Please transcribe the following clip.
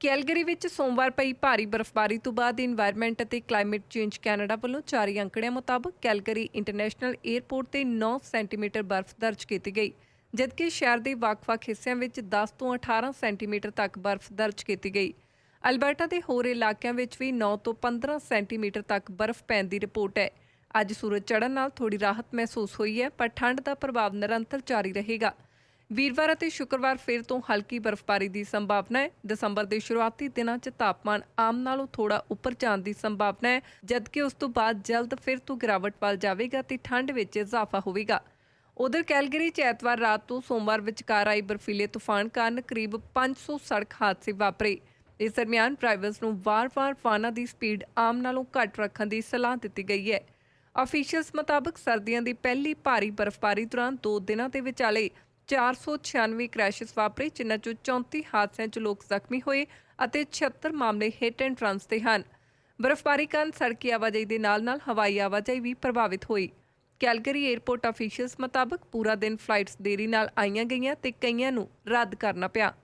Calgary ਵਿੱਚ ਸੋਮਵਾਰ ਪਈ ਭਾਰੀ ਬਰਫ਼ਬਾਰੀ ਤੋਂ ਬਾਅਦ ਇਨਵਾਇਰਨਮੈਂਟ ਅਤੇ ਕਲਾਈਮੇਟ ਚੇਂਜ ਕੈਨੇਡਾ ਵੱਲੋਂ ਚਾਰੀ ਅੰਕੜਿਆਂ ਮੁਤਾਬਕ ਕੈਲਗਰੀ ਇੰਟਰਨੈਸ਼ਨਲ 에ਅਰਪੋਰਟ ਤੇ 9 ਸੈਂਟੀਮੀਟਰ ਬਰਫ਼ ਦਰਜ ਕੀਤੀ ਗਈ, ਜਦਕਿ ਸ਼ਹਿਰ ਦੇ ਵੱਖ-ਵੱਖ ਹਿੱਸਿਆਂ ਵਿੱਚ 10 ਤੋਂ 18 ਸੈਂਟੀਮੀਟਰ ਤੱਕ ਬਰਫ਼ ਦਰਜ ਕੀਤੀ ਗਈ। ਅਲਬਰਟਾ ਦੇ ਹੋਰ ਇਲਾਕਿਆਂ ਵਿੱਚ ਵੀ 9 ਤੋਂ 15 ਸੈਂਟੀਮੀਟਰ ਤੱਕ ਬਰਫ਼ ਪੈਣ ਦੀ ਰਿਪੋਰਟ ਹੈ। ਅੱਜ ਸੂਰਜ ਚੜ੍ਹਨ ਨਾਲ ਥੋੜੀ ਰਾਹਤ ਮਹਿਸੂਸ ਹੋਈ ਹੈ, ਪਰ ਠੰਡ ਦਾ ਪ੍ਰਭਾਵ ਨਿਰੰਤਰ ਜਾਰੀ ਰਹੇਗਾ। ਵੀਰਵਾਰ ਅਤੇ ਸ਼ੁੱਕਰਵਾਰ ਫਿਰ ਤੋਂ ਹਲਕੀ ਬਰਫ਼ਬਾਰੀ ਦੀ ਸੰਭਾਵਨਾ ਹੈ। ਦਸੰਬਰ ਦੇ ਸ਼ੁਰੂਆਤੀ ਦਿਨਾਂ 'ਚ ਤਾਪਮਾਨ ਆਮ ਨਾਲੋਂ ਥੋੜਾ ਉੱਪਰ ਜਾਣ ਦੀ ਸੰਭਾਵਨਾ ਹੈ, ਜਦਕਿ ਉਸ ਤੋਂ ਬਾਅਦ ਜਲਦ ਫਿਰ ਤੋਂ ਗਿਰਾਵਟ ਵੱਲ ਜਾਵੇਗਾ ਤੇ ਠੰਡ ਵਿੱਚ ਇਜ਼ਾਫਾ ਹੋਵੇਗਾ। ਉਧਰ ਕੈਲਗਰੀ 'ਚ ਐਤਵਾਰ ਰਾਤ ਤੋਂ ਸੋਮਵਾਰ ਵਿਚਕਾਰ ਆਈ ਬਰਫੀਲੇ ਤੂਫਾਨ ਕਾਰਨ ਕਰੀਬ 500 ਸੜਕ ਹਾਦਸੇ ਵਾਪਰੇ। ਇਸ ਦਰਮਿਆਨ ਡਰਾਈਵਰਸ ਨੂੰ ਵਾਰ-ਵਾਰ ਵਾਹਨਾਂ ਦੀ ਸਪੀਡ ਆਮ ਨਾਲੋਂ ਘੱਟ ਰੱਖਣ ਦੀ ਸਲਾਹ ਦਿੱਤੀ ਗਈ ਹੈ। ਅਫੀਸ਼ੀਅਲਸ ਮੁਤਾਬਕ ਸਰਦੀਆਂ ਦੀ ਪਹਿਲੀ ਭਾਰੀ ਬਰਫ਼ਬਾਰੀ ਦੌਰਾਨ ਦੋ ਦਿਨਾਂ ਦੇ ਵਿਚਾਲੇ 496 ਕ੍ਰੈਸ਼ਸ ਵਾਪਰੇ, ਜਿਨ੍ਹਾਂ ਚੋਂ 34 ਹਾਦਸਿਆਂ 'ਚ ਲੋਕ ਜ਼ਖਮੀ ਹੋਏ ਅਤੇ 76 ਮਾਮਲੇ ਹਿੱਟ ਐਂਡ ਰਨਸ ਦੇ ਹਨ। ਬਰਫ਼ਬਾਰੀ ਕਾਰਨ ਸੜਕੀ ਆਵਾਜਾਈ ਦੇ ਨਾਲ-ਨਾਲ ਹਵਾਈ ਆਵਾਜਾਈ ਵੀ ਪ੍ਰਭਾਵਿਤ ਹੋਈ। ਕੈਲਗਰੀ 에ਅਰਪੋਰਟ ਅਫੀਸ਼ੀਅਲਸ ਮੁਤਾਬਕ ਪੂਰਾ ਦਿਨ ਫਲਾਈਟਸ ਦੇਰੀ ਨਾਲ ਆਈਆਂ ਗਈਆਂ ਤੇ ਕਈਆਂ ਨੂੰ ਰੱਦ ਕਰਨਾ ਪਿਆ।